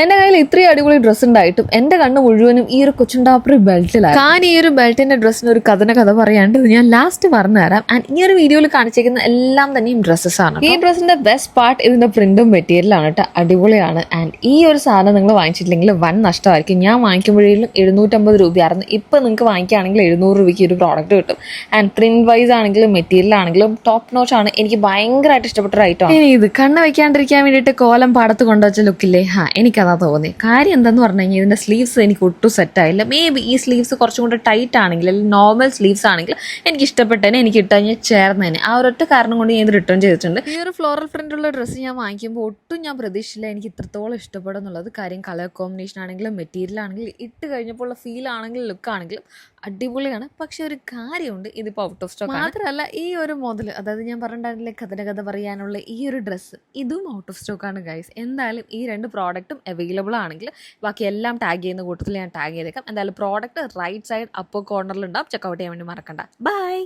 എന്റെ കയ്യിൽ ഇത്രയും അടിപൊളി ഡ്രസ്സ് ഉണ്ടായിട്ടും എന്റെ കണ്ണ് മുഴുവനും ഈ ഒരു കൊച്ചുണ്ടാപ്പറി ബെൽറ്റിലാണ് ഞാൻ ഈ ഒരു ബെൽറ്റിന്റെ ഡ്രസ്സിന് ഒരു കഥന കഥ പറയാണ്ട് ഞാൻ ലാസ്റ്റ് പറഞ്ഞുതരാം ആൻഡ് ഈ ഒരു വീഡിയോയിൽ കാണിച്ചിരിക്കുന്ന എല്ലാം തന്നെയും ഡ്രസ്സസ് ആണ് ഈ ഡ്രസ്സിന്റെ ബെസ്റ്റ് പാർട്ട് ഇതിന്റെ പ്രിന്റും മെറ്റീരിയലാണ് കേട്ടോ അടിപൊളിയാണ്. ആൻഡ് ഈ ഒരു സാധനം നിങ്ങൾ വാങ്ങിച്ചിട്ടില്ലെങ്കിൽ വൻ നഷ്ടമായിരിക്കും. ഞാൻ വാങ്ങിക്കുമ്പോഴേലും എഴുന്നൂറ്റമ്പത് രൂപയായിരുന്നു. ഇപ്പൊ നിങ്ങൾക്ക് വാങ്ങിക്കുകയാണെങ്കിൽ എഴുന്നൂറ് രൂപയ്ക്ക് ഒരു പ്രോഡക്റ്റ് കിട്ടും. ആൻഡ് പ്രിന്റ് വൈസ് ആണെങ്കിലും മെറ്റീരിയൽ ആണെങ്കിലും ടോപ്പ് നോച്ച് ആണ്. എനിക്ക് ഭയങ്കരമായിട്ട് ഇഷ്ടപ്പെട്ട ഒരു ഐറ്റം ഇനി ഇത് കണ്ണ് വെക്കാണ്ടിരിക്കാൻ വേണ്ടിയിട്ട് കോലം പാടത്ത് കൊണ്ടുവച്ച ലുക്കില്ലേ ഹാ എനിക്കതാ തോന്നി കാര്യം എന്താന്ന് പറഞ്ഞു കഴിഞ്ഞാൽ ഇതിന്റെ സ്ലീവ്സ് എനിക്ക് ഒട്ടും സെറ്റായില്ല മേ ബി ഈ സ്ലീവ്സ് കുറച്ചും കൂടെ ടൈറ്റ് ആണെങ്കിൽ അല്ലെങ്കിൽ നോർമൽ സ്ലീവ്സ് ആണെങ്കിൽ എനിക്ക് ഇഷ്ടപ്പെട്ടതിന് എനിക്ക് ഇട്ട് കഴിഞ്ഞാൽ ചേർന്നതിന് ആ ഒരൊറ്റ കാരണം കൊണ്ട് ഞാൻ ഇത് റിട്ടേൺ ചെയ്തിട്ടുണ്ട്. ഈ ഒരു ഫ്ലോറൽ പ്രിന്റുള്ള ഉള്ള ഡ്രസ്സ് ഞാൻ വാങ്ങിക്കുമ്പോൾ ഒട്ടും ഞാൻ പ്രതീക്ഷിച്ചില്ല. എനിക്ക് ഇത്രത്തോളം ഇഷ്ടപ്പെടും എന്നുള്ളത്. കാര്യം കളർ കോമ്പിനേഷൻ ആണെങ്കിലും മെറ്റീരിയൽ ആണെങ്കിലും ഇട്ട് കഴിഞ്ഞപ്പോൾ ഉള്ള ഫീൽ ആണെങ്കിലും ലുക്ക് ആണെങ്കിലും അടിപൊളിയാണ്. പക്ഷെ ഒരു കാര്യമുണ്ട് ഇതിപ്പോൾ ഔട്ട് ഓഫ് സ്റ്റോക്ക് മാത്രമല്ല ഈ ഒരു മോഡൽ അതായത് ഞാൻ പറഞ്ഞിട്ടുണ്ടായിരുന്നില്ലേ കഥന കഥ പറയാനുള്ള ഈ ഒരു ഡ്രസ്സ് ഇതും ഔട്ട് ഓഫ് സ്റ്റോക്ക് ആണ് ഗൈസ് എന്തായാലും ഈ രണ്ട് പ്രോഡക്റ്റും അവൈലബിൾ ആണെങ്കിൽ ബാക്കി എല്ലാം ടാഗ് ചെയ്യുന്ന കൂട്ടത്തിൽ ഞാൻ ടാഗ് ചെയ്തേക്കാം. എന്തായാലും പ്രോഡക്റ്റ് റൈറ്റ് സൈഡ് അപ്പർ കോർണറിൽ ഉണ്ടാവും. ചെക്കൗട്ട് ചെയ്യാൻ വേണ്ടി മറക്കണ്ട. ബൈ